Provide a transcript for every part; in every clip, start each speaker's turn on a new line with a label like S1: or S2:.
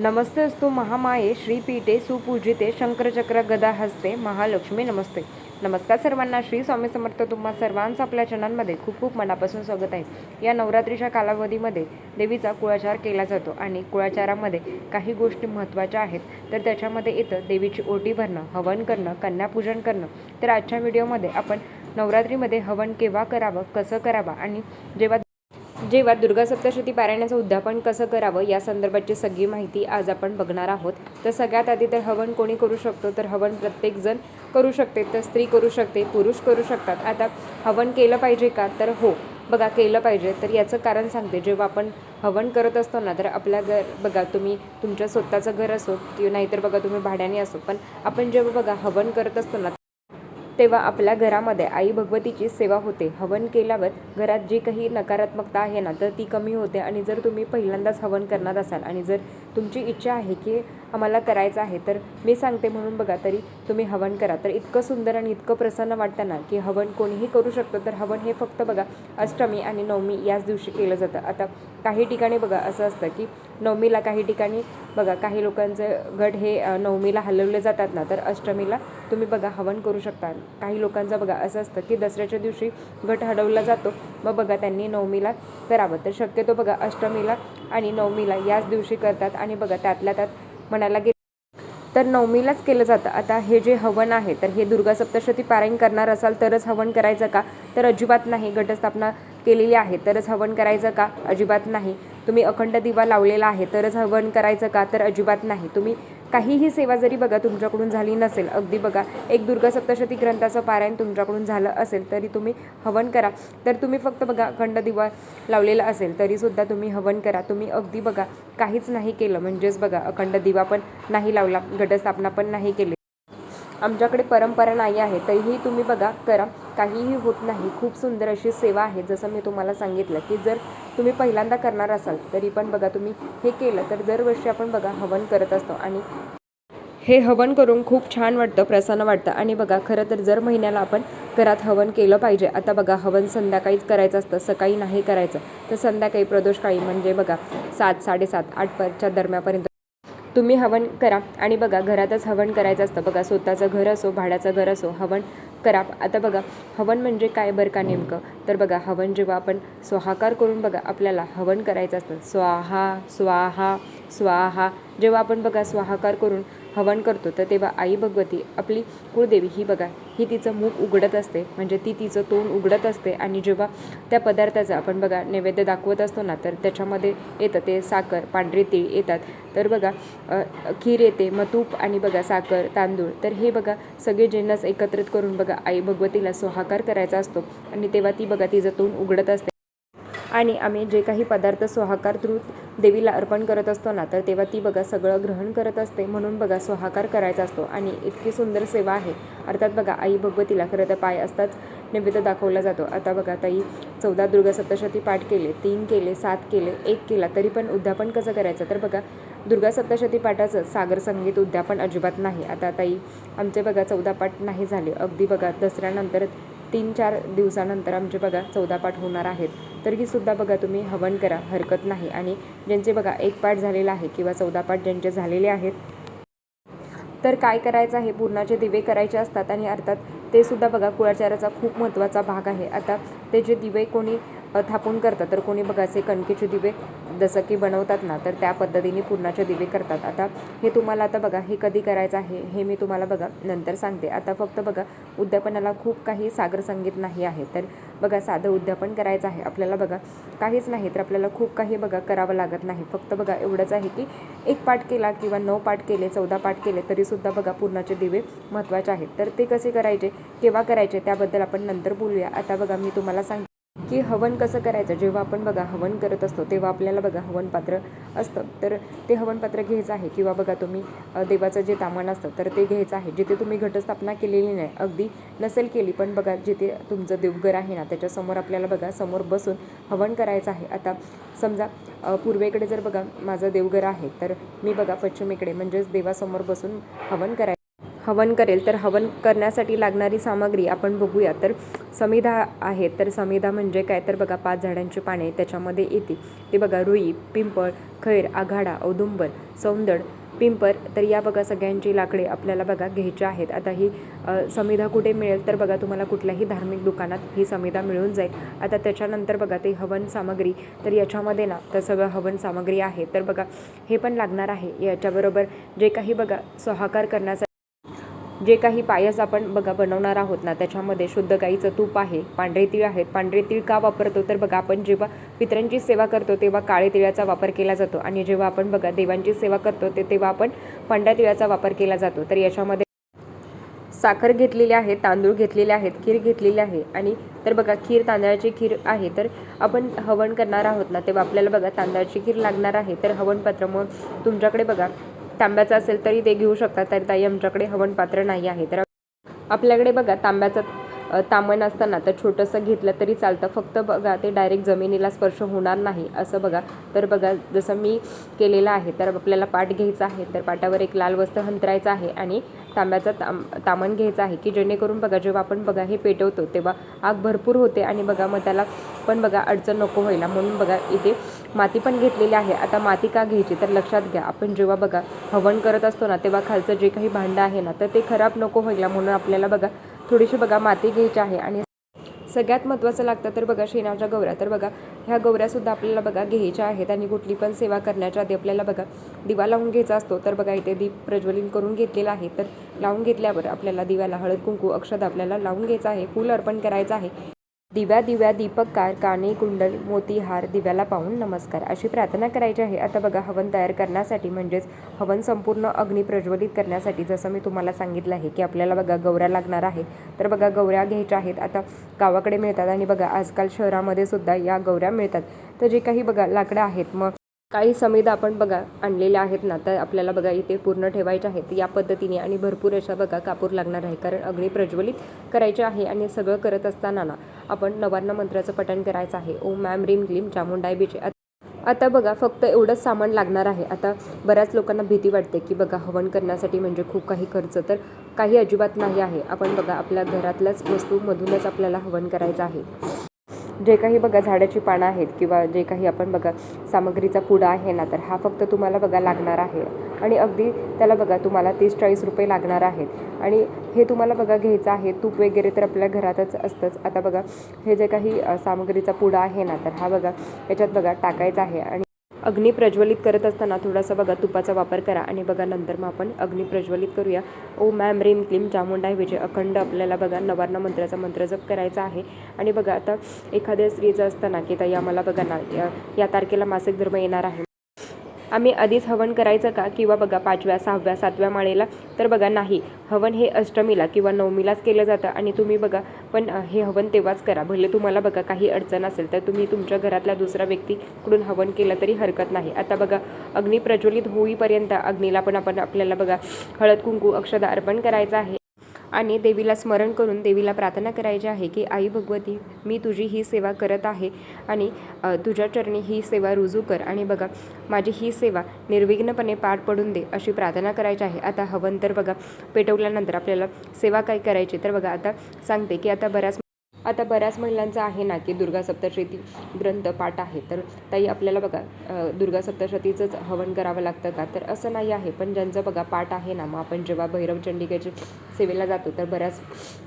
S1: नमस्ते असतो महामाये श्रीपीठे सुपूजिते शंकरचक्र गदा हस्ते महालक्ष्मी नमस्ते. नमस्कार सर्वांना श्री स्वामी समर्थ तुम्हा सर्वांचं आपल्या चॅनलमध्ये खूप खूप मनापासून स्वागत आहे. या नवरात्रीच्या कालावधीमध्ये देवीचा कुळाचार केला जातो आणि कुळाचारामध्ये काही गोष्टी महत्त्वाच्या आहेत. तर त्याच्यामध्ये येतं देवीची ओटी भरणं हवन करणं कन्यापूजन करणं. तर आजच्या व्हिडिओमध्ये आपण नवरात्रीमध्ये हवन केव्हा करावं कसं करावं आणि जेव्हा जेव्हा दुर्गा सप्तशती पारायणाचं उद्यापन कसं करावं या संदर्भाची सगळी माहिती आज आपण बघणार आहोत. तर सगळ्यात आधी तर हवन कोणी करू शकतो? तर हवन प्रत्येकजण करू शकते. तर स्त्री करू शकते पुरुष करू शकतात. आता हवन केलं पाहिजे का? तर हो. बघा केलं पाहिजे. तर याचं कारण सांगते. जेव्हा आपण हवन करत असतो ना तर आपल्या घर बघा तुम्ही तुमच्या स्वतःचं घर असो किंवा नाहीतर बघा तुम्ही भाड्याने असो. पण आपण जेव्हा बघा हवन करत असतो ना तेव्हा आपल्या घरामध्ये आई भगवतीची सेवा होते. हवन केल्यावर घरात जी काही नकारात्मकता आहे ना तर ती कमी होते. आणि जर तुम्ही पहिल्यांदाच हवन करणार असाल आणि जर तुमची इच्छा आहे की आम्हाला करायचं आहे तर मी सांगते म्हणून बघा तरी तुम्ही हवन करा. तर इतकं सुंदर आणि इतकं प्रसन्न वाटतं ना की हवन कोणीही करू शकतो. तर हवन हे फक्त बघा अष्टमी आणि नवमी याच दिवशी केलं जातं. आता काही ठिकाणी बघा असं असतं की नवमीला काही ठिकाणी बघा काही लोकांचं गट हे नवमीला हलवले जातात ना तर अष्टमीला तुम्ही बघा हवन करू शकता. काही लोकांचं बघा असं असतं की दसऱ्याच्या दिवशी गट हलवला जातो मग बघा त्यांनी नवमीला करावं. तर शक्यतो बघा अष्टमीला आणि नवमीला याच दिवशी करतात आणि बघा त्यातल्या त्यात म्हणायला गेलं तर नवमीलाच केलं जातं. आता हे जे हवन आहे तर हे दुर्गा सप्तशती पारायण करणार असाल तरच हवन करायचं का? तर अजिबात नाही. घटस्थापना केलेली आहे तरच हवन करायचं का? अजिबात नाही. तुम्ही अखंड दिवा लावलेला आहे तरच हवन करायचं का? तर अजिबात नाही. तुम्ही काहीही सेवा जरी बघा तुमच्याकडून झाली नसेल अगदी बघा एक दुर्गा सप्तशती ग्रंथाचं पारायण तुमच्याकडून झालं असेल तरी तुम्ही हवन करा. तर तुम्ही फक्त बघा अखंड दिवा लावलेला असेल तरीसुद्धा तुम्ही हवन करा. तुम्ही अगदी बघा काहीच नाही केलं म्हणजेच बघा अखंड दिवा पण नाही लावला घटस्थापना पण नाही केली. आमच्याकडे परंपरा नाही आहे तरीही तुम्ही बघा करा. काहीही होत नाही खूप सुंदर अशी सेवा आहे. जसं मी तुम्हाला सांगितलं की जर तुम्ही पहिल्यांदा करणार असाल तरी पण बघा तुम्ही हे केलं तर दरवर्षी आपण बघा हवन करत असतो आणि हे हवन करून खूप छान वाटतं प्रसन्न वाटतं. आणि बघा खरं तर जर महिन्याला आपण घरात हवन केलं पाहिजे. आता बघा हवन संध्याकाळीच करायचं असतं सकाळी नाही करायचं. तर संध्याकाळी प्रदोषकाळी म्हणजे बघा सात साडेसात आठच्या दरम्यापर्यंत तुम्ही हवन करा. आणि बघा घरातच हवन करायचं असतं. बघा स्वतःचं घर असो भाड्याचं घर असो हवन करा. आता बघा हवन म्हणजे काय बरं का नेमकं? तर बघा हवन जेव्हा आपण स्वाहाकार करून बघा आपल्याला हवन करायचं असतं. स्वाहा स्वाहा स्वाहा. जेव्हा आपण बघा स्वाहाकार करून हवन करतो तर तेव्हा आई भगवती आपली कुळदेवी ही बघा ही तिचं मुख उघडत असते. म्हणजे ती तिचं तोंड उघडत असते आणि जेव्हा त्या पदार्थाचं आपण बघा नैवेद्य दाखवत असतो ना तर त्याच्यामध्ये येतं ते साखर पांढरे तीळ येतात. तर बघा खीर येते मग तूप आणि बघा साखर तांदूळ. तर हे बघा सगळे जिन्नस एकत्रित करून बघा आई भगवतीला सोहाकार करायचा असतो. आणि तेव्हा ती बघा तिचं तोंड उघडत असते. आणि आम्ही जे काही पदार्थ स्वाहाकार थ्रू देवीला अर्पण करत असतो ना तर तेव्हा ती बघा सगळं ग्रहण करत असते. म्हणून बघा स्वाहाकार करायचा असतो आणि इतकी सुंदर सेवा आहे. अर्थात बघा आई भगवतीला खरं तर पाय असताच नैवेद्य दाखवला जातो. आता बघा ताई चौदा दुर्गा सप्तशती पाठ केले तीन केले सात केले एक केला तरी पण उद्यापन कसं करायचं? तर बघा दुर्गा सप्तशती पाठाचं सागर संगीत उद्यापन अजिबात नाही. आता ताई आमचे बघा चौदा पाठ नाही झाले. अगदी बघा दसऱ्यानंतर तीन चार दिवसानंतर आमचे बघा चौदा पाठ होणार आहेत. तरीसुद्धा बघा तुम्ही हवन करा हरकत नाही. आणि ज्यांचे बघा एक पाठ झालेला आहे किंवा चौदा पाठ ज्यांचे झालेले आहेत तर काय करायचं आहे? पूर्णाचे दिवे करायचे असतात आणि अर्थात ते सुद्धा बघा कुळाचाराचा खूप महत्त्वाचा भाग आहे. आता ते जे दिवे कोणी थापून करतात तर कोणी बघा असे कणकेचे दिवे जसं की बनवतात ना तर त्या पद्धतीने पूर्णाचे दिवे करतात. आता हे तुम्हाला आता बघा हे कधी करायचं आहे हे मी तुम्हाला बघा नंतर सांगते. आता फक्त बघा उद्यापनाला खूप काही सागर संगीत नाही आहे. तर बघा साधं उद्यापन करायचं आहे. आपल्याला बघा काहीच नाही तर आपल्याला खूप काही बघा करावं लागत नाही. फक्त बघा एवढंच आहे की एक पाठ केला किंवा नऊ पाठ केले चौदा पाठ केले तरीसुद्धा बघा पूर्णाचे दिवे महत्त्वाचे आहेत. तर ते कसे करायचे केव्हा करायचे त्याबद्दल आपण नंतर बोलूया. आता बघा मी तुम्हाला सांग की हवन कसं करायचं? जेव्हा आपण बघा हवन करत असतो तेव्हा आपल्याला बघा हवनपात्र असतं. तर ते हवनपात्र घ्यायचं आहे. किंवा बघा तुम्ही देवाचं जे तामण असतं तर ते घ्यायचं आहे. जिथे तुम्ही घटस्थापना केलेली नाही अगदी नसेल केली पण बघा जिथे तुमचं देवघर आहे ना त्याच्यासमोर आपल्याला बघा समोर बसून हवन करायचं आहे. आता समजा पूर्वेकडे जर बघा माझं देवघर आहे तर मी बघा पश्चिमेकडे म्हणजेच देवासमोर बसून हवन करायचं हवन करेल तर हवन करण्यासाठी लागणारी सामग्री आपण बघूया. तर समिधा आहे तर समिधा म्हणजे काय? तर बघा पाच झाडांची पाने त्याच्यामध्ये येते ते बघा रुई पिंपळ खैर आघाडा औदुंबर सौंदड पिंपर तर या बघा सगळ्यांची लाकडे आपल्याला बघा घ्यायची आहेत. आता ही समिधा कुठे मिळेल? तर बघा तुम्हाला कुठल्याही धार्मिक दुकानात ही समिधा मिळून जाईल. आता त्याच्यानंतर बघा ते हवन सामग्री तर याच्यामध्ये ना तर सगळं हवन सामग्री आहे. तर बघा हे पण लागणार आहे. याच्याबरोबर जे काही बघा स्वाहाकार करण्यासाठी जे काही पायस आपण बघा बनवणार आहोत ना त्याच्यामध्ये शुद्ध गाईचं तूप आहे पांढरे तीळ आहेत. पांढरे तीळ का वापरतो? तर बघा आपण जेव्हा पितरांची सेवा करतो तेव्हा काळे तिळाचा वापर केला जातो. आणि जेव्हा आपण बघा देवांची सेवा करतो ते तेव्हा आपण पांढऱ्या तिळाचा वापर केला जातो. तर याच्यामध्ये साखर घेतलेली आहे तांदूळ घेतलेले आहेत खीर घेतलेली आहे. आणि तर बघा खीर तांदळाची खीर आहे तर आपण हवन करणार आहोत ना तेव्हा आपल्याला बघा तांदळाची खीर लागणार आहे. तर हवनपत्र मग तुमच्याकडे बघा तांब्याचं असेल तरी ते घेऊ शकता तर ताई आमच्याकडे हवन पात्र नाही आहे. तर आपल्याकडे बघा तांब्याचं तामण असताना तर छोटंसं घेतलं तरी चालतं. फक्त बघा ते डायरेक्ट जमिनीला स्पर्श होणार नाही असं बघा. तर बघा जसं मी केलेलं आहे तर आपल्याला पाट घ्यायचा आहे तर पाटावर एक लाल वस्त्र हंतरायचं आहे आणि तांब्याचं ताम तामण घ्यायचं आहे की जेणेकरून बघा जेव्हा आपण बघा हे पेटवतो तेव्हा आग भरपूर होते आणि बघा मग त्याला पण बघा अडचण नको व्हायला. म्हणून बघा इथे माती पण घेतलेली आहे. आता माती का घ्यायची? तर लक्षात घ्या. आपण जेव्हा बघा हवन करत असतो ना तेव्हा खालचं जे काही भांडं आहे ना तर ते खराब नको व्हायला. म्हणून आपल्याला बघा थोडीशी बघा माती घ्यायची आहे आणि सगळ्यात महत्त्वाचं लागतं तर बघा शेणाच्या गौऱ्या तर बघा ह्या गौऱ्यासुद्धा आपल्याला बघा घ्यायच्या आहेत आणि कुठली पण सेवा करण्याच्या आधी आपल्याला बघा दिवा लावून घ्यायचा असतो. तर बघा इथे दीप प्रज्वलित करून घेतलेला आहे. तर लावून घेतल्यावर आपल्याला दिव्याला हळद कुंकू अक्षद आपल्याला लावून घ्यायचं आहे. फूल अर्पण करायचं आहे. दिव्या दिव्या दीपक कार काने कुंडल मोतीहार दिव्याला पाहून नमस्कार. अशी प्रार्थना करायची आहे. आता बघा हवन तयार करण्यासाठी म्हणजेच हवन संपूर्ण अग्नी प्रज्वलित करण्यासाठी जसं मी तुम्हाला सांगितलं आहे की आपल्याला बघा गौऱ्या लागणार आहेत. तर बघा गौऱ्या घ्यायच्या आहेत. आता गावाकडे मिळतात आणि बघा आजकाल शहरामध्ये सुद्धा या गौऱ्या मिळतात. तर जे काही बघा लाकडं आहेत मग काही समिधा आपण बघा आणलेल्या आहेत ना तर आपल्याला बघा इथे पूर्ण ठेवायच्या आहेत. या पद्धतीने आणि भरपूर अशा बघा कापूर लागणार आहे. कारण अग्नी प्रज्वलित करायचे आहे आणि सगळं करत असताना ना आपण नवान्न मंत्राचं पठण करायचं आहे. ओम मॅम रीम क्लीम चामुंडाय बीचे आता बघा फक्त एवढंच सामान लागणार आहे. आता बऱ्याच लोकांना भीती वाटते की बघा हवन करण्यासाठी म्हणजे खूप काही खर्च तर काही अजिबात नाही आहे. आपण बघा आपल्या घरातल्याच वस्तूमधूनच आपल्याला हवन करायचं आहे. जे काही बघा झाडाची पानं आहेत किंवा जे काही आपण बघा सामग्रीचा पुडा आहे ना तर हा फक्त तुम्हाला बघा लागणार आहे. आणि अगदी त्याला बघा तुम्हाला तीस चाळीस रुपये लागणार आहेत. आणि हे तुम्हाला बघा घ्यायचं आहे तूप वगैरे तर आपल्या घरातच असतंच. आता बघा हे जे काही सामग्रीचा पुडा आहे ना तर हा बघा याच्यात बघा टाकायचा आहे आणि अग्नी प्रज्वलित करत असताना थोडासा बघा तुपाचा वापर करा आणि बघा नंतर मग आपण अग्नी प्रज्वलित करूया. ओ मॅम रेम क्लीम चामुंडाय विजय अखंड आपल्याला बघा नवार्ण मंत्राचा मंत्र जप करायचा आहे. आणि बघा आता एखाद्या स्त्रीचं असताना की ताई आम्हाला बघा ना या- या तारखेला मासिक धर्म येणार आहे. आम्ही आधीच हवन करायचं का? किंवा बघा पाचव्या सहाव्या सातव्या माळेला तर बघा नाही. हवन हे अष्टमीला किंवा नवमीलाच केलं जातं. आणि तुम्ही बघा पण हे हवन तेव्हाच करा. भले तुम्हाला बघा काही अडचण असेल तर तुम्ही तुमच्या घरातल्या दुसऱ्या व्यक्तीकडून हवन केलं तरी हरकत नाही. आता बघा अग्नी प्रज्वलित होईपर्यंत अग्नीला पण आपण आपल्याला बघा हळद कुंकू अक्षदा अर्पण करायचं आहे. आणि देवीला स्मरण करून देवीला प्रार्थना करायची आहे की आई भगवती मी तुझी ही सेवा करत आहे आणि तुझ्या चरणी ही सेवा रुजू कर आणि बघा माझी ही सेवा निर्विघ्नपणे पार पडून दे अशी प्रार्थना करायची आहे. आता हवन तर बघा पेटवल्यानंतर आपल्याला सेवा काय करायची तर बघा आता सांगते की आता बऱ्याच आता बऱ्याच महिलांचं आहे ना की दुर्गा सप्तशती ग्रंथ पाठ आहे. तर ताई आपल्याला बघा दुर्गा सप्तशतीचंच हवन करावं लागतं का? तर असं नाही आहे पण ज्यांचं बघा पाठ आहे ना मग आपण जेव्हा भैरव चंडिकेच्या सेवेला जातो तर बऱ्याच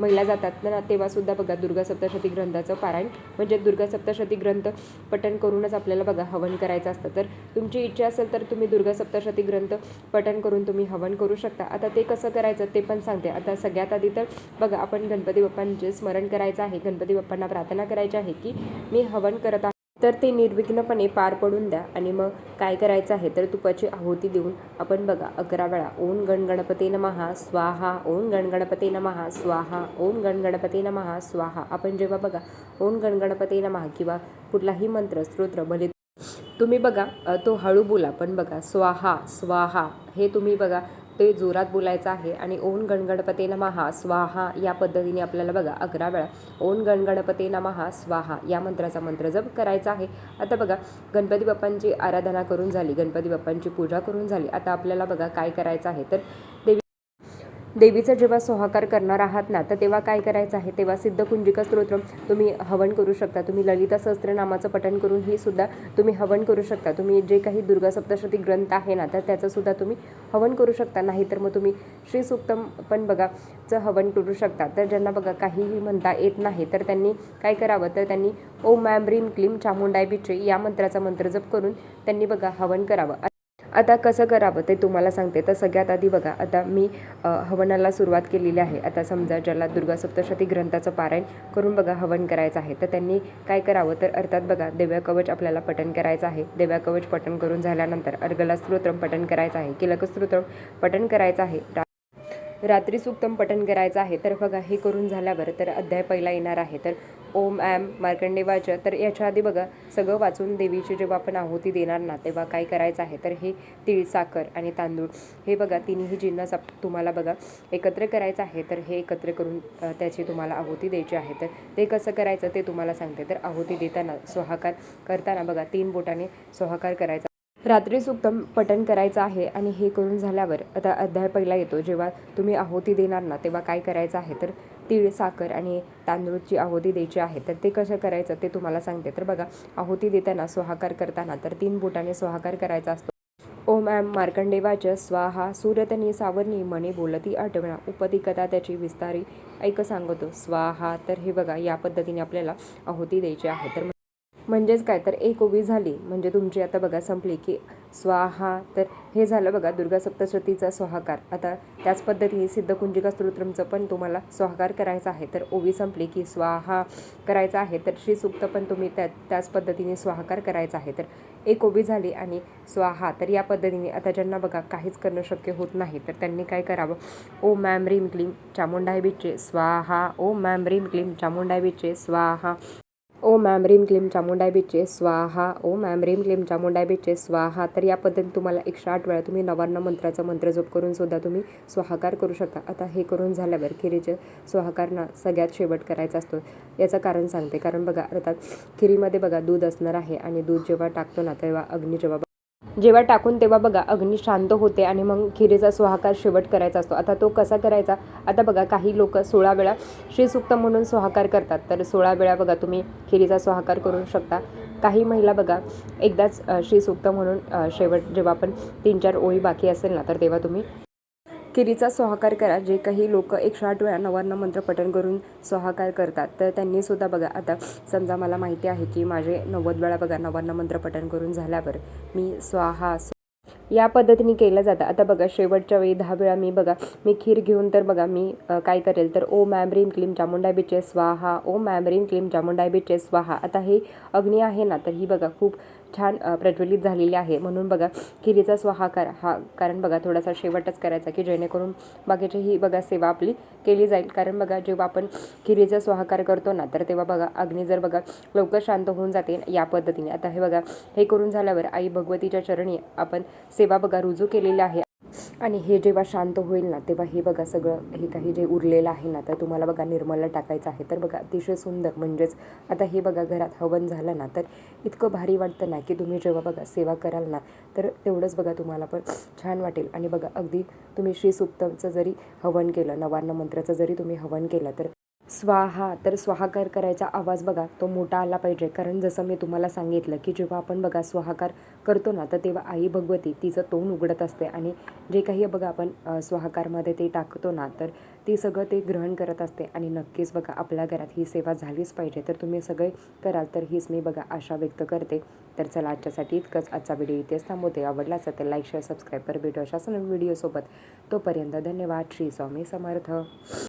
S1: महिला जातात ना तेव्हासुद्धा बघा दुर्गा सप्तशती ग्रंथाचं पारायण म्हणजे दुर्गा सप्तशती ग्रंथ पठण करूनच आपल्याला बघा हवन करायचं असतं. तर तुमची इच्छा असेल तर तुम्ही दुर्गा सप्तशती ग्रंथ पठण करून तुम्ही हवन करू शकता. आता ते कसं करायचं ते पण सांगते. आता सगळ्यात आधी तर बघा आपण गणपती बाप्पांचे स्मरण करायचं आहे. गणपती बाप्पांना प्रार्थना करायची आहे की मी हवन करत आहे तर ते निर्विघ्नपणे पार पडून द्या. आणि मग काय करायचं आहे तर तुपाची आहुती देऊन आपण बघा अकरा वेळा. ओम गणगणपती नमहा स्वाहा. ओम गणगणपती नमहा स्वाहा. ओम गणगणपती नमहा स्वाहा. आपण जेव्हा बघा ओम गणगणपती नमहा किंवा कुठलाही मंत्र स्तोत्र भले तुम्ही बघा तो हळू बोला. पण बघा स्वाहा स्वाहा. हे तुम्ही बघा ते जोरात बोलायचं आहे आणि ओम गणगणपते नमहा स्वाहा या पद्धतीने आपल्याला बघा अकरा वेळा ओम गणगणपते नमहा स्वाहा या मंत्राचा मंत्र जप करायचा आहे. आता बघा गणपती बाप्पांची आराधना करून झाली गणपती बाप्पांची पूजा करून झाली. आता आपल्याला बघा काय करायचं आहे. तर देवी देवीचा जेव्हा सोहाकार करणार आहात ना तर तेव्हा काय करायचं आहे? तेव्हा सिद्ध कुंजिका स्तोत्र तुम्ही हवन करू शकता. तुम्ही ललिता सहस्त्रनामाचं पठण करून ही सुद्धा तुम्ही हवन करू शकता. तुम्ही जे काही दुर्गा सप्तशती ग्रंथ आहे ना तर त्याचं सुद्धा तुम्ही हवन करू शकता. नाही तर मग तुम्ही श्री सुक्तम पण बघा चं हवन करू शकता. तर ज्यांना बघा काहीही म्हणता येत नाही तर त्यांनी काय करावं? तर त्यांनी ओम मॅम रीम क्लीम चामुंडाय बिचे या मंत्राचा मंत्र जप करून त्यांनी बघा हवन करावं. आता कसं करावं ते तुम्हाला सांगते. तर सगळ्यात आधी बघा आता मी हवनाला सुरुवात केलेली आहे. आता समजा ज्याला दुर्गा सप्तशती ग्रंथाचं पारायण करून बघा हवन करायचं आहे. तर त्यांनी काय करावं? तर अर्थात बघा देव्या कवच आपल्याला पठण करायचं आहे. देव्या कवच पठण करून झाल्यानंतर अर्गला स्तोत्रम पठण करायचं आहे. किलक स्तोत्रम पठण करायचं आहे. रात्री सुक्तम पठण करायचं आहे. तर बघा हे करून झाल्यावर तर अध्याय पहिला येणार आहे. तर ओम ॲम मार्कंडेवाचं तर याच्या आधी बघा सगळं वाचून देवीची जेव्हा आपण आहुती देणार ना तेव्हा काय करायचं आहे? तर हे तीळ साखर आणि तांदूळ हे बघा तिन्ही जिन्नस आप तुम्हाला बघा एकत्र करायचं आहे. तर हे एकत्र करून त्याची तुम्हाला आहुती द्यायची आहे. तर ते कसं करायचं ते तुम्हाला सांगते. तर आहुती देताना स्वाहाकार करताना बघा तीन बोटाने स्वाहाकार करायचा रात्री सुक्तम पठण करायचं आहे आणि हे करून झाल्यावर आता अध्याय पहिला येतो. जेव्हा तुम्ही आहुती देणार ना तेव्हा काय करायचं आहे? तर तीळ साखर आणि तांदूळची आहुती द्यायची आहे. तर ते कसं करायचं ते तुम्हाला सांगते. तर बघा आहुती देताना स्वाहाकार करताना तर तीन बोटाने स्वाहाकार करायचा असतो. ओम ॲम मार्कंडेवाच स्वाहा सुरतनी सावरणी मणी बोलती आठवणा. उपदिकता त्याची विस्तारी ऐक सांगतो. स्वाहा तर हे बघा या पद्धतीने आपल्याला आहुती द्यायची आहे. तर म्हणजेच काय? तर एक ओवी झाली. म्हणजे तुमची आता बघा संपली की स्वाहा तर हे झालं बघा दुर्गा सप्तशतीचा स्वाहाकार. आता त्याच पद्धतीने सिद्धकुंजिका स्तोत्रमचं पण तुम्हाला स्वाहाकार करायचा आहे. तर ओवी संपली की स्वाहा करायचा आहे. तर श्री पण तुम्ही त्या त्याच पद्धतीने स्वाहाकार करायचा आहे. तर एक ओवी झाली आणि स्वाहा. तर या पद्धतीने आता ज्यांना बघा काहीच करणं शक्य होत नाही तर त्यांनी काय करावं? ओ मॅम रीम क्लीम चामुंडाय बीचे स्वाहा. ओ मॅम रीम क्लीम चामुंडाय बीचे स्वाहा. ओम मॅम रीम क्लीम चामुंडाय बीचे स्वाहा ओ मॅम रीम क्लीम चामुंडाय बीचे स्वाहा तर या पद्धतीने तुम्हाला एकशे आठ वेळा तुम्ही नवान्न मंत्राचा मंत्र जप करून सुद्धा तुम्ही स्वाहाकार करू शकता. आता हे करून झाल्यावर खिरीचे स्वाहाकारना सगळ्यात शेवट करायचा असतो. याचं कारण सांगते. कारण बघा अर्थात खिरीमध्ये बघा दूध असणार आहे आणि दूध जेव्हा टाकतो ना तेव्हा अग्नी जेव्हा जेव्हा टाकून तेव्हा बघा अग्नी शांत होते आणि मग खिरीचा स्वाहाकार शेवट करायचा असतो. आता तो कसा करायचा? आता बघा काही लोक सोळा वेळा श्रीसुक्त म्हणून सुहाकार करतात. तर सोळा वेळा बघा तुम्ही खिरीचा स्वाहाकार करू शकता. काही महिला बघा एकदाच श्रीसुक्त म्हणून शेवट जेव्हा आपण तीन चार ओळी बाकी असेल ना तर तेव्हा तुम्ही किरीचा स्वाहाकार करा जे काही लोक एकशे आठ वेळा नवान्न मंत्र पठण करून स्वाहाकार करतात तर त्यांनी सुद्धा बघा आता समजा मला माहिती आहे की माझे नव्वद वेळा बघा नवान्न मंत्र पठण करून झाल्यावर मी स्वाहा या पद्धतीने केलं जातं. आता बघा शेवटच्या वेळी दहा वेळा मी बघा मी खीर घेऊन तर बघा मी काय करेल तर ओ मॅम रीम क्लीम चामुंडाय बिचे स्वाहा. ओ मॅम रीम क्लीम चामुंडाय बिचे स्वाहा. आता हे अग्नी आहे ना तर ही बघा खूप छान प्रज्वलित झालेली आहे. म्हणून बघा खिरीचा स्वाहाकार हा कारण बघा थोडासा शेवटच करायचा की जेणेकरून बाकीची ही बघा सेवा आपली केली जाईल. कारण बघा जेव्हा आपण खिरीचा स्वाहाकार करतो ना तर तेव्हा बघा अग्नी जर बघा लवकर शांत होऊन जाते या पद्धतीने. आता हे बघा हे करून झाल्यावर आई भगवतीच्या चरणी आपण सेवा बघा रुजू केलेली आहे. आणि हे जेव्हा शांत होईल ना तेव्हा हे बघा सगळं हे काही जे उरलेलं आहे ना तर तुम्हाला बघा निर्मलला टाकायचं आहे. तर बघा अतिशय सुंदर म्हणजेच आता हे बघा घरात हवन झालं ना तर इतकं भारी वाटतं ना की तुम्ही जेव्हा बघा सेवा कराल ना तर तेवढंच बघा तुम्हाला पण छान वाटेल. आणि बघा अगदी तुम्ही श्री सुक्तचं जरी हवन केलं नवान्न मंत्राचं जरी तुम्ही हवन केलं तर स्वाहा तर स्वाहाकार करायचा आवाज बघा तो मोठा आला पाहिजे. कारण जसं मी तुम्हाला सांगितलं की जेव्हा आपण बघा स्वाहाकार करतो ना तर तेव्हा आई भगवती तिचं तोंड उघडत असते. आणि जे काही बघा आपण स्वाहाकारमध्ये ते टाकतो ना तर ती सगळं ते ग्रहण करत असते. आणि नक्कीच बघा आपल्या घरात ही सेवा झालीच पाहिजे. तर तुम्ही सगळे कराल तर हीच मी बघा आशा व्यक्त करते. तर चला आजच्यासाठी इतकंच. आजचा व्हिडिओ इथेच थांबवते. आवडला असेल तर लाईक शेअर सबस्क्राईब कर. भेटू अशाच व्हिडिओसोबत. तोपर्यंत धन्यवाद. श्री स्वामी समर्थ.